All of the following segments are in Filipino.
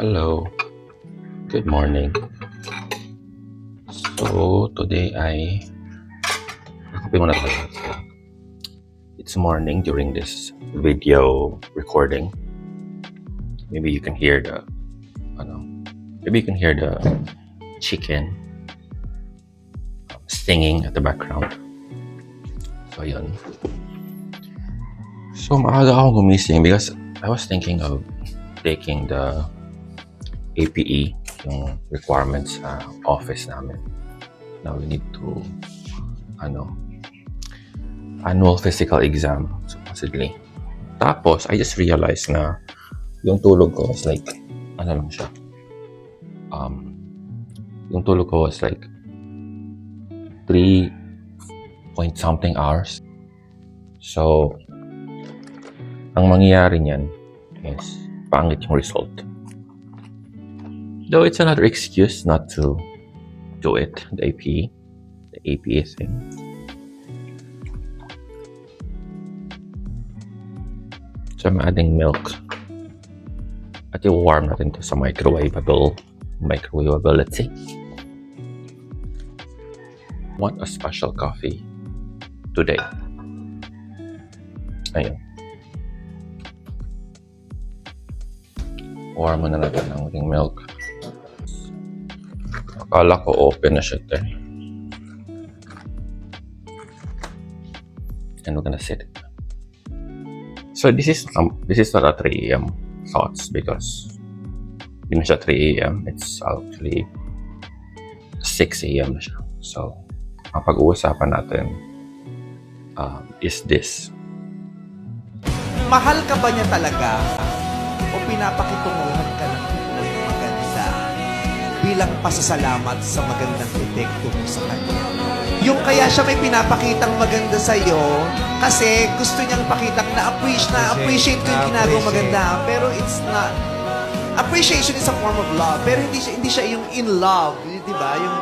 Hello. Good morning. So, today ay... Nakapi muna tayo. It's morning during this video recording. Maybe you can hear the... Ano, maybe you can hear the chicken um, singing at the background. So, yun. So, maaga akong gumising because I was thinking of taking the APE, yung requirements sa office namin. Now we need to, ano, annual physical exam, supposedly. Tapos, I just realized na yung tulog ko was like, ano lang siya, um, yung tulog ko was like 3 point something hours. So, ang mangyayari niyan is pangit yung result. Though it's another excuse not to do it, the AP, the APA thing. So I'm adding milk. At i-warm natin to sa microwavable, microwavability. Want a special coffee today. Ayun. Warm muna natin ang ating milk. Akala ko open na siya, te. And we're gonna sit it. So this is um, this is not a 3 a.m. thoughts because hindi na siya 3 a.m. It's actually 6 a.m. na siya. So, ang pag-uusapan natin um, is this. Mahal ka ba niya talaga? O pinapakitunguhan bilang pasasalamat sa magandang epekto mo sa kanya? Yung kaya siya may pinapakitang maganda sa iyo kasi gusto niyang pakitang na-appreciate na appreciate ko yung ginagawa maganda pero it's not appreciation is a form of love pero hindi siya hindi siya yung in love di ba? Yung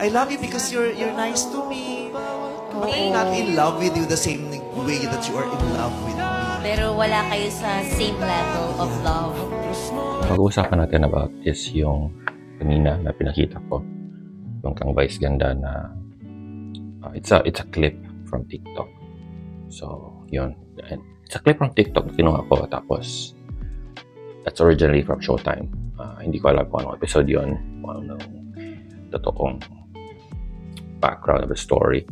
I love you because you're you're nice to me. But I'm not in love with you the same way that you are in love with me Pero wala kayo sa same level of love. Pag-uusapan natin about is yung kanina na pinakita ko yung kang Vice Ganda na uh, it's a it's a clip from TikTok. So, yun. And it's a clip from TikTok na kinuha ko tapos that's originally from Showtime. Uh, hindi ko alam kung anong episode yun, kung anong totoong background of the story.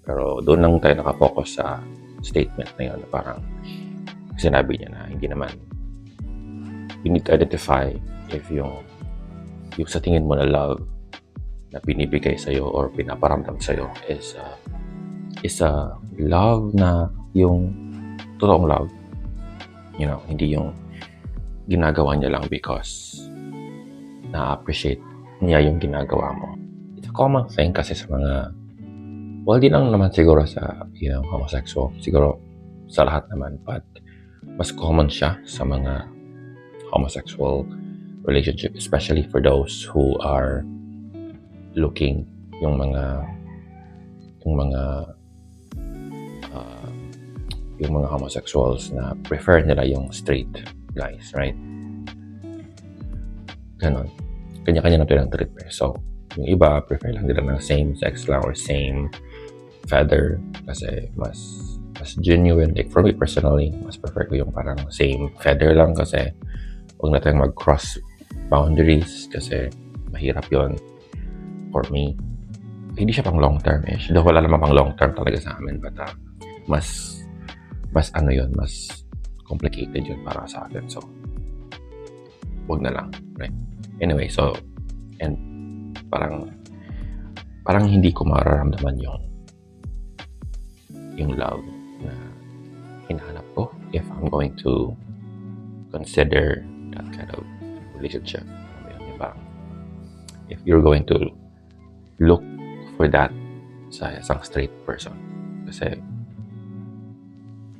Pero doon lang tayo nakafocus sa statement na yun. na Parang sinabi niya na hindi naman. You need to identify if yung yung sa tingin mo na love na binibigay sa iyo or pinaparamdam sa iyo is uh, is a love na yung totoong love. You know hindi yung ginagawa niya lang because na-appreciate niya yung ginagawa mo. It's a common thing kasi sa mga well di lang naman siguro sa you know homosexual siguro sa lahat naman but mas common siya sa mga homosexual relationship, especially for those who are looking yung mga yung mga uh, yung mga homosexuals na prefer nila yung straight guys, right? Ganon. Kanya-kanya na ito ng trip eh. So, yung iba, prefer lang nila ng same sex lang or same feather kasi mas mas genuine. Like for me personally, mas prefer ko yung parang same feather lang kasi huwag na tayong mag-cross boundaries kasi mahirap yon for me. Hindi siya pang long term eh. Though wala naman pang long term talaga sa amin but uh, mas mas ano yon mas complicated yun para sa akin. So, wag na lang. Right? Anyway, so, and parang parang hindi ko mararamdaman yung yung love hinahanap ko if I'm going to consider that kind of relationship. If you're going to look for that sa isang straight person. Kasi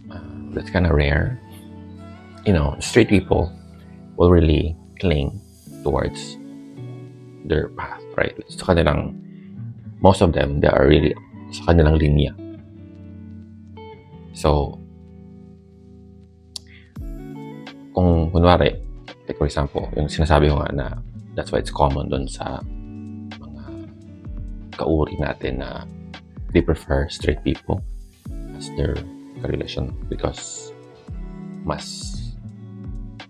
uh, that's kind of rare. You know, straight people will really cling towards their path, right? Sa kanilang, most of them, they are really sa kanilang linya. So, kung kunwari, like for example, yung sinasabi ko nga na that's why it's common dun sa mga kauri natin na they prefer straight people as their relation because mas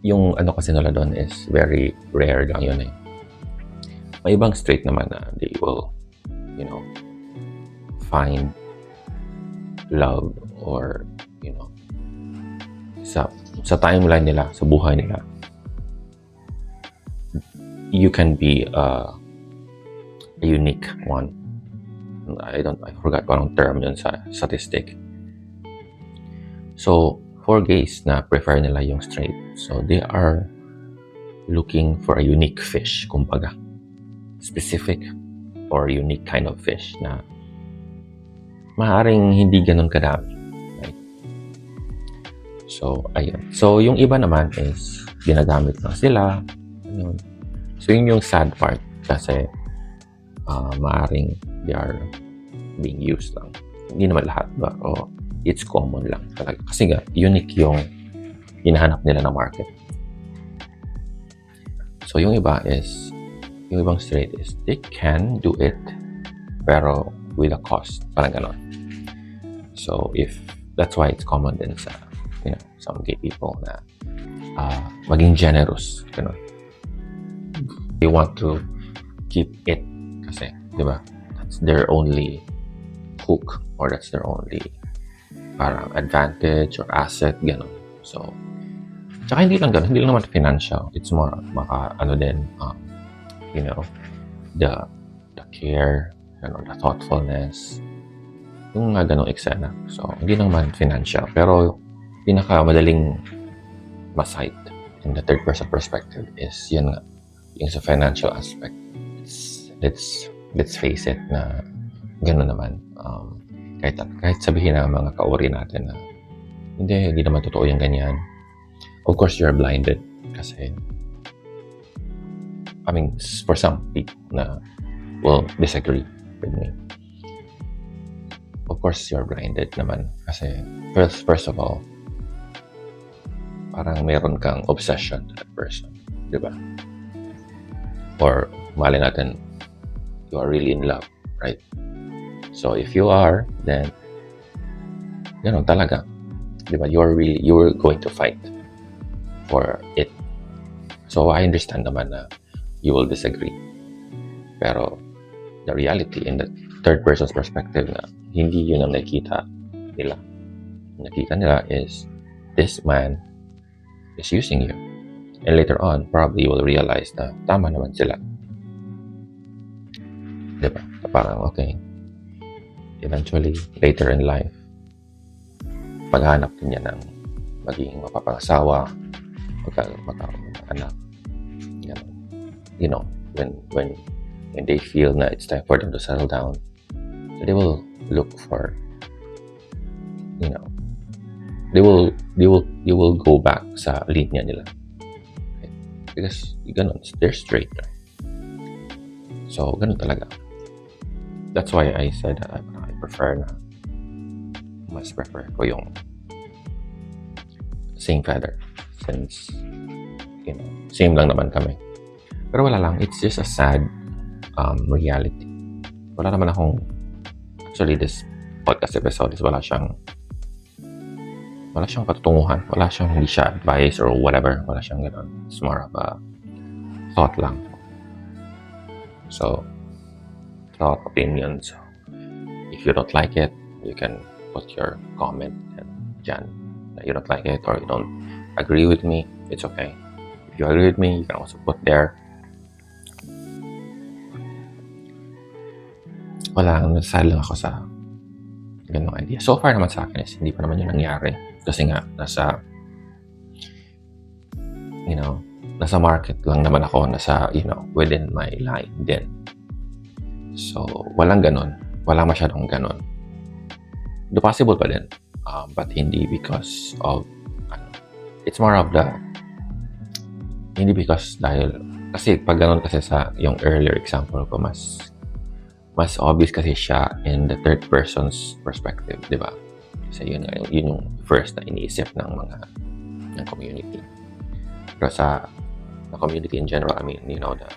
yung ano kasi nila doon is very rare lang yun eh. May ibang straight naman na they will, you know, find love or, you know, sa, sa timeline nila, sa buhay nila, you can be a, a unique one. I don't, I forgot anong term yun sa statistic. So, for gays na prefer nila yung straight, so they are looking for a unique fish, kumbaga. Specific or unique kind of fish na maaaring hindi ganun kadami. So, ayun. So, yung iba naman is ginagamit lang sila. Ganun. So, yun yung sad part kasi uh, maaaring they are being used lang. Hindi naman lahat ba? O it's common lang talaga. Kasi nga, unique yung hinahanap nila na market. So, yung iba is, yung ibang straight is, they can do it, pero with a cost. Parang ganon. So, if, that's why it's common din sa, some gay people na uh, maging generous. Ganon. They want to keep it kasi, di ba? That's their only hook or that's their only parang advantage or asset, gano'n. So, tsaka hindi lang gano'n, hindi lang naman financial. It's more, maka, ano din, um, you know, the, the care, ano, the thoughtfulness, yung nga ganong eksena. So, hindi naman financial. Pero, pinaka madaling masight in the third person perspective is yun nga, yung sa financial aspect. It's, let's, let's face it na gano'n naman. Um, kahit, kahit sabihin ng mga kauri natin na hindi, hindi naman totoo yung ganyan. Of course, you're blinded kasi I mean, for some people na will disagree with me. Of course, you're blinded naman kasi first, first of all, parang meron kang obsession to that person. Di ba? Or, mali natin, you are really in love, right? So if you are, then ganun talaga. Di ba? You're really, you're going to fight for it. So I understand naman na you will disagree. Pero the reality in the third person's perspective na hindi yun ang nakita nila. Nakita nila is this man is using you. And later on, probably you will realize na tama naman sila. Diba? Parang, okay, eventually, later in life, paghanap niya ng magiging mapapangasawa, magka, magkakaroon ng anak. Yan. You know, when, when, when they feel na it's time for them to settle down, they will look for, you know, they will, they will, they will go back sa linya nila. Okay? Because, ganun, they're straight. So, ganun talaga. That's why I said uh, I prefer na mas prefer ko yung same feather since you know same lang naman kami pero wala lang it's just a sad um, reality wala naman akong actually this podcast episode is wala siyang wala siyang patutunguhan wala siyang hindi siya advice or whatever wala siyang ganun it's more of a thought lang so thought opinions if you don't like it, you can put your comment and dyan you don't like it or you don't agree with me. It's okay. If you agree with me, you can also put there. Wala, nasal lang ako sa ganong idea. So far naman sa akin is hindi pa naman yun nangyari. Kasi nga, nasa you know, nasa market lang naman ako, nasa, you know, within my line din. So, walang ganon. Walang masyadong ganon. The possible pa din. Um, but hindi because of, ano, it's more of the, hindi because dahil, kasi pag ganon kasi sa yung earlier example ko, mas, mas obvious kasi siya in the third person's perspective, di ba? Kasi yun, yun yung first na iniisip ng mga, ng community. Pero sa the community in general, I mean, you know, the,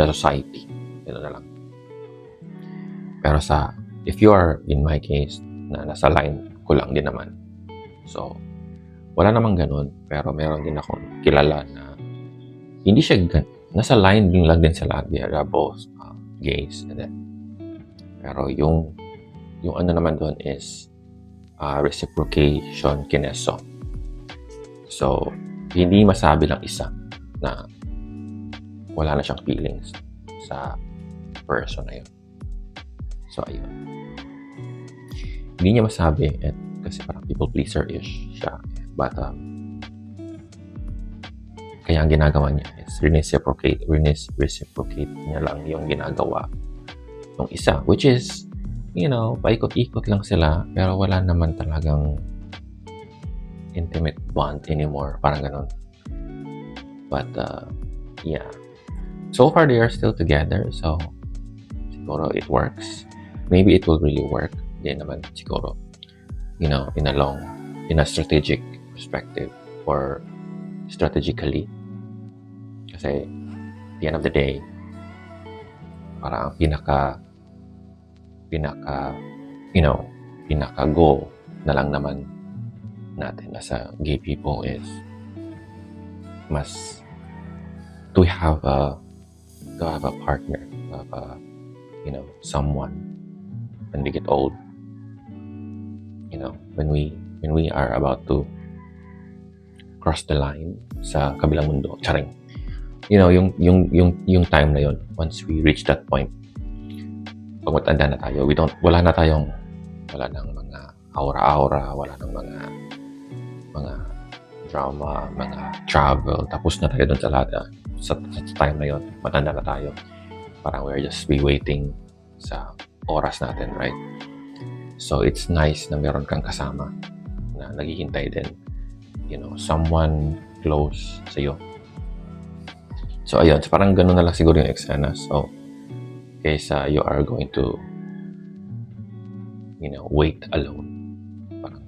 the society. Yun na lang. Pero sa, if you are, in my case, na nasa line ko lang din naman. So, wala namang ganun. Pero meron din akong kilala na hindi siya gan- nasa line din lang din sa lahat. They are both uh, gays. And then, pero yung yung ano naman doon is uh, reciprocation kineso. So, hindi masabi lang isa na wala na siyang feelings sa person na yun. So, ayun. Hindi niya masabi at kasi parang people pleaser-ish siya. But, um, kaya ang ginagawa niya is reciprocate, reciprocate niya lang yung ginagawa ng isa. Which is, you know, paikot-ikot lang sila pero wala naman talagang intimate bond anymore. Parang ganun. But, uh, yeah. So far, they are still together. So, siguro it works. Maybe it will really work. Hindi naman siguro, you know, in a long, in a strategic perspective or strategically. Kasi, the end of the day, parang ang pinaka, pinaka, you know, pinaka goal na lang naman natin as a gay people is mas to have a to have a partner, to have a, you know, someone when we get old. You know, when we when we are about to cross the line sa kabilang mundo, charing. You know, yung yung yung yung time na yun, once we reach that point, pag matanda na tayo, we don't wala na tayong wala nang mga aura-aura, wala nang mga mga drama, mga travel, tapos na tayo doon sa lahat. ah. Sa, sa time na yon, matanda na tayo. Parang we're just be waiting sa oras natin, right? So, it's nice na meron kang kasama na naghihintay din. You know, someone close sa iyo. So, ayun. So, parang ganun na lang siguro yung eksena. So, kaysa you are going to you know, wait alone. Parang,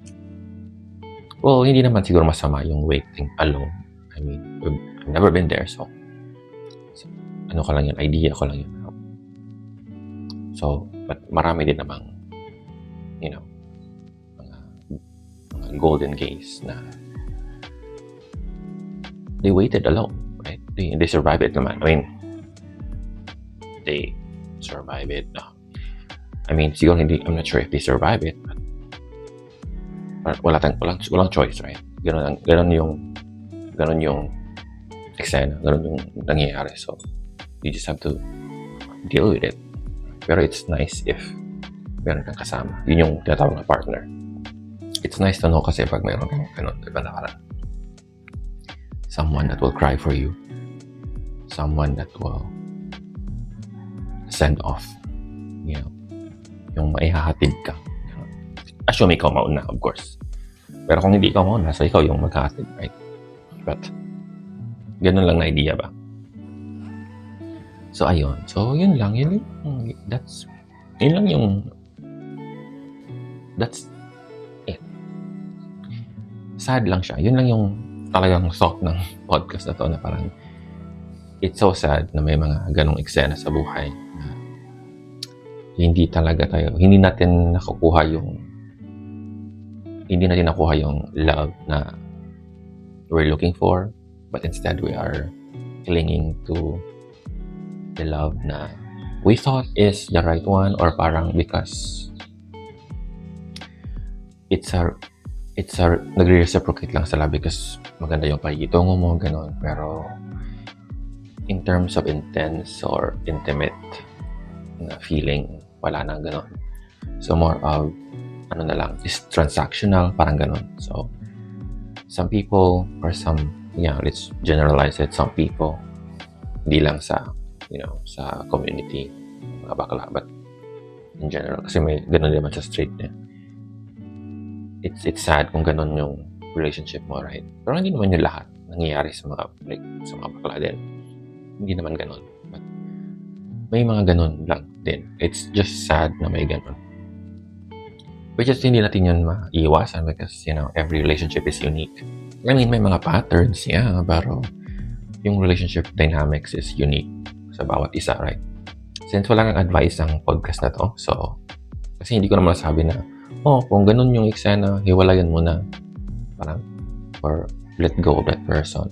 well, hindi naman siguro masama yung waiting alone. I mean, I've never been there, so, so ano ko lang yun, idea ko lang yun. So, but marami din namang, you know, mga, mga golden gays na they waited alone, right? They, they survived it naman. I mean, survive it. Uh, I mean, siguro hindi, I'm not sure if they survive it, but wala tayong, walang, walang choice, right? Ganun, ang- ganun yung, ganun yung eksena, ganun yung nangyayari. So, you just have to deal with it. Pero it's nice if meron kang kasama. Yun yung tinatawag na partner. It's nice to know kasi pag meron kang ganun, diba na parang someone that will cry for you. Someone that will send off. You know, yung maihahatid ka. Assume ikaw mauna, of course. Pero kung hindi ikaw mauna, so ikaw yung maghahatid, right? But, ganun lang na idea ba? So, ayun. So, yun lang. Yun yung, that's, yun lang yung, that's it. Sad lang siya. Yun lang yung talagang thought ng podcast na to na parang, it's so sad na may mga ganong eksena sa buhay na hindi talaga tayo, hindi natin nakukuha yung hindi natin nakuha yung love na we're looking for but instead we are clinging to the love na we thought is the right one or parang because it's a it's a nagre-reciprocate lang sila because maganda yung pagitungo mo ganon pero in terms of intense or intimate na feeling wala nang ganon. So more of ano na lang is transactional parang ganon. So some people or some yeah let's generalize it some people hindi lang sa you know sa community mga bakla but in general kasi may ganon naman sa street eh. it's it's sad kung ganon yung relationship mo right? Pero hindi naman yung lahat nangyayari sa mga like sa mga bakla din hindi naman ganon but may mga ganon lang din it's just sad na may ganon which is hindi natin yun maiiwasan because you know every relationship is unique I mean may mga patterns yeah pero yung relationship dynamics is unique sa bawat isa, right? Since wala kang advice ang podcast na to, so, kasi hindi ko naman sabi na, oh, kung ganun yung eksena, hiwalayan mo na. Parang, or let go of that person.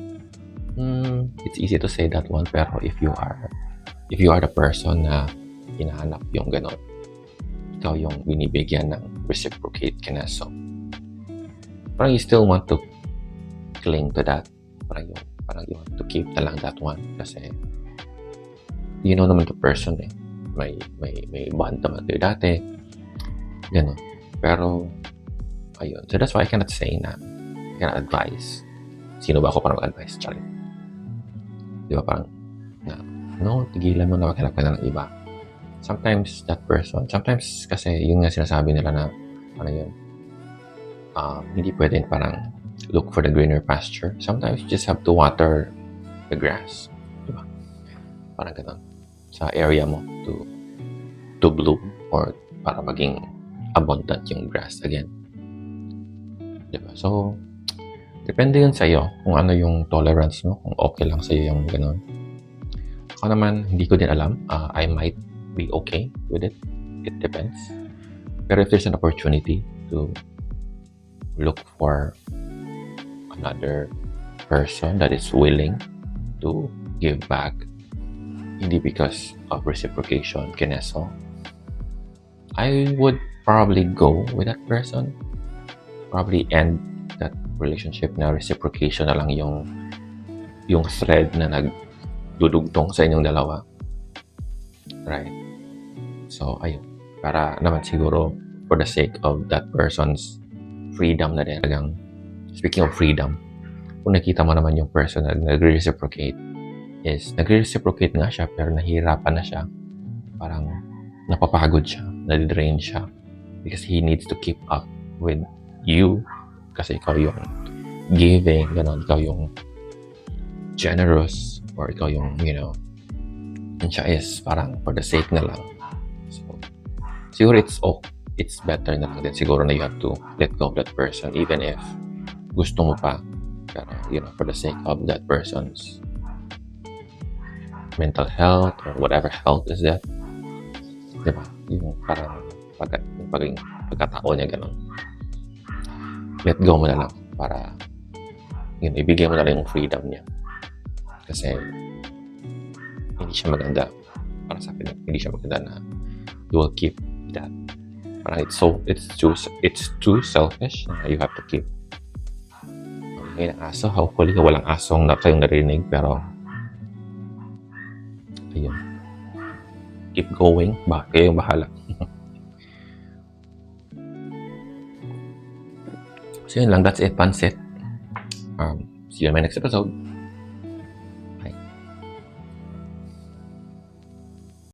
Hmm, it's easy to say that one, pero if you are, if you are the person na hinahanap yung ganun, ikaw yung binibigyan ng reciprocate kineso. Parang you still want to cling to that. Parang yung, parang you want to keep na lang that one. Kasi, you know naman the person eh. May, may, may bond naman kayo dati. Ganun. Pero, ayun. So that's why I cannot say na, I cannot advise. Sino ba ako para mag-advise? Charit. Di ba parang, na, no, tigilan mo na maghanap ka na ng iba. Sometimes that person, sometimes kasi yung nga sinasabi nila na, ano yun, um, hindi pwede parang look for the greener pasture. Sometimes you just have to water the grass. Di ba? Parang ganun. Sa area mo to to bloom or para maging abundant yung grass again. Di ba? So, depende yun sa'yo kung ano yung tolerance mo, kung okay lang sa'yo yung ganun. Ako naman, hindi ko din alam. Uh, I might be okay with it. It depends. Pero if there's an opportunity to look for another person that is willing to give back, hindi because of reciprocation, kineso, I would probably go with that person. Probably end relationship na reciprocation na lang yung yung thread na nagdudugtong sa inyong dalawa. Right? So, ayun. Para naman siguro for the sake of that person's freedom na din. Talagang, speaking of freedom, kung nakita mo naman yung person na nagre-reciprocate is, nagre-reciprocate nga siya pero nahihirapan na siya. Parang napapagod siya, nadidrain siya because he needs to keep up with you kasi ikaw yung giving, ganon, ikaw yung generous or ikaw yung, you know, and siya is parang for the sake na lang. So, siguro it's oh, it's better na lang din. Siguro na you have to let go of that person even if gusto mo pa. Pero you know for the sake of that person's mental health or whatever health is that. Di ba yung parang pag, paging pagkatao niya ganun let go mo na lang para yun, ibigay mo na lang yung freedom niya. Kasi hindi siya maganda para sa akin hindi siya maganda na you will keep that. It's so it's too it's too selfish na you have to keep. Ngayon ang aso hopefully walang asong na kayong narinig pero ayun. Keep going ba kayo bahala so yun lang. That's it. Pansit um, see you in my next episode